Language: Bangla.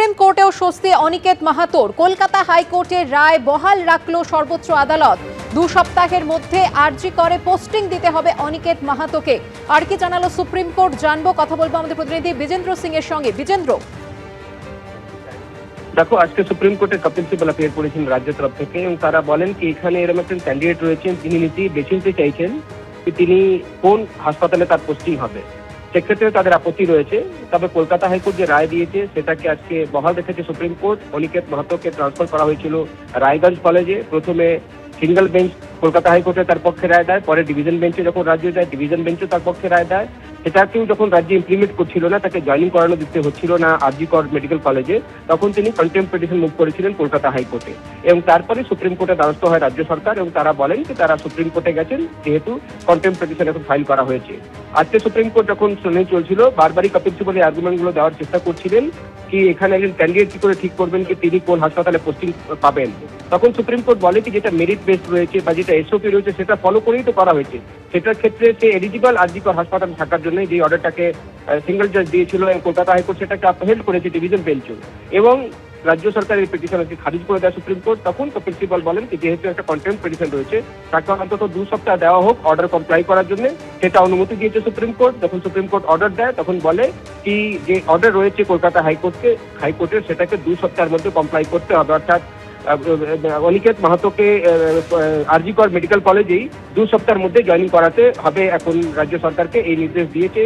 সুপ্রিম কোর্টেও স্বস্তি অনিকেত মাহাতোর। কলকাতা হাইকোর্টের রায় বহাল রাখল সর্বোচ্চ আদালত। দু সপ্তাহের মধ্যে আর্জি করে পোস্টিং দিতে হবে অনিকেত মাহাতোকে। আর কি জানালো সুপ্রিম কোর্ট? জানব, কথা বলব আমাদের প্রতিনিধি বিজেন্দ্র সিং এর সঙ্গে। বিজেন্দ্র। দেখো, আজকে সুপ্রিম কোর্টে কপিল সিবাল অ্যাপিয়ার করেছেন রাজ্য তরফ থেকে এবং তারা বলেন কি, এখানে এরকম একজন ক্যান্ডিডেট রয়েছেন যিনি নিজেই বেছে নিতে চাইছেন তিনি কোন হাসপাতালে তার পোস্টিং হবে। সেক্ষেত্রে তাদের আপত্তি রয়েছে। তবে কলকাতা হাইকোর্ট যে রায় দিয়েছে, সেটাকে আজকে বহাল রেখেছে সুপ্রিম কোর্ট। অনিকেত মাহাতোকে ট্রান্সফার করা হয়েছিল রায়গঞ্জ কলেজে প্রথমে সিঙ্গেল বেঞ্চ কলকাতা হাইকোর্টে তার পক্ষে রায় দেয়, পরে ডিভিশন বেঞ্চে যখন রাজ্য দেয় ডিভিশন বেঞ্চও তার পক্ষে রায় দেয়। সেটাকেও যখন রাজ্যে ইমপ্লিমেন্ট করছিল না, তাকে জয়নিং করানো দিতে হচ্ছিল না আরজিকর মেডিকেল কলেজে তখন তিনি কন্টেম্প পিটিশন মুভ করেছিলেন কলকাতা হাইকোর্টে। এবং তারপরে সুপ্রিম কোর্টে দ্বারস্থ হয় রাজ্য সরকার এবং তারা বলেন যে তারা সুপ্রিম কোর্টে গেছেন, যেহেতু কন্টেম্প পিটিশন এখন ফাইল করা হয়েছে। আজকে সুপ্রিম কোর্ট যখন শুনানি চলছিল, বারবারই কপিল সিবল এই আর্গুমেন্টগুলো দেওয়ার চেষ্টা করছিলেন। কি এখানে একজন ক্যান্ডিডেট কি করে ঠিক করবেন কি তিনি কোন হাসপাতালে পোস্টিং পাবেন? তখন সুপ্রিম কোর্ট বলে কি যেটা মেরিট বেস রয়েছে বা যেটা এসওপি রয়েছে সেটা ফলো করেই তো করা হয়েছে। সেটার ক্ষেত্রে সে এলিজিবল আরজিকর হাসপাতালে থাকার জন্য যে অর্ডারটাকে সিঙ্গল জাজ দিয়েছিল এবং কলকাতা হাইকোর্ট সেটাকে আপহেল্ড করেছে ডিভিশন বেঞ্চ এবং রাজ্য সরকারের পিটিশন আজকে খারিজ করে দেয় সুপ্রিম কোর্ট তখন তো প্রিন্সিপাল বলেন কি, যেহেতু একটা কন্টেম্প পিটিশন রয়েছে, তাকে অন্তত দু সপ্তাহ দেওয়া হোক অর্ডার কমপ্লাই করার জন্য। সেটা অনুমতি দিয়েছে সুপ্রিম কোর্ট যখন সুপ্রিম কোর্ট অর্ডার দেয়, তখন বলে কি, যে অর্ডার রয়েছে কলকাতা হাইকোর্টকে, হাইকোর্টের সেটাকে দু সপ্তাহের মধ্যে কমপ্লাই করতে হবে। অর্থাৎ অনিকেত মাহাতোকে আরজিকর মেডিকেল কলেজেই দু সপ্তাহের মধ্যে জয়েনিং করাতে হবে। এখন রাজ্য সরকারকে এই নির্দেশ দিয়েছে।